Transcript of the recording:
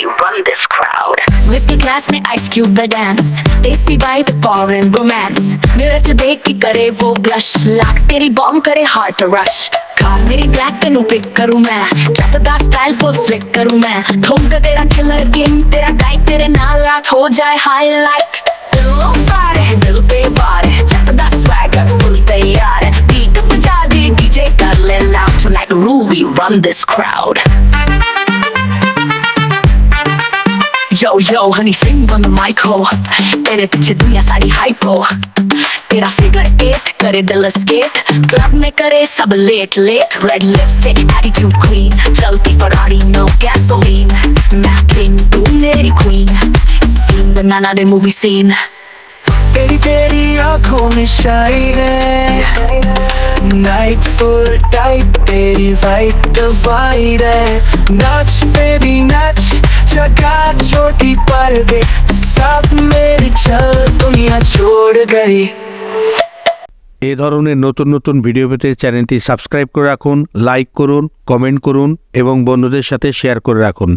You run this crowd. Whiskey class में ice cube पे dance देसी vibe foreign romance मिरर च देख के करे वो blush लाख तेरी bomb करे heart rush कार मेरी black तेनू pick करूँ मैं जट दा style full flick करूँ मैं ठुमका तेरा killer game तेरा टाइट तेरे नाल रात हो जाए highlight दिलों फार है दिल पे वार है जट दा swagger full तैयार है beat बजा दे DJ कर ले loud tonight Ruby run this crowd Yo yo, honey, sing on the mic, ho. तेरे पीछे दुनिया सारी hype, हो. तेरा फिगर एट करे दिल स्केट क्लब में करे सब late late red lipstick attitude queen चलती फरारी नो गैसोलीन मैं किंग तू मेरी क्वीन सीन बनाना दे मूवी सीन तेरी तेरी आँखों में शाइन है. नाइट फुल टाइट तेरी वाइट डिवाइड है. नाच बेबी नाच छोटी पर दे साथ मेरी चल दुनिया छोड़ गई এ ধরনের নতুন নতুন ভিডিও পেতে চ্যানেলটি সাবস্ক্রাইব করে রাখুন লাইক করুন কমেন্ট করুন এবং বন্ধুদের সাথে শেয়ার করে রাখুন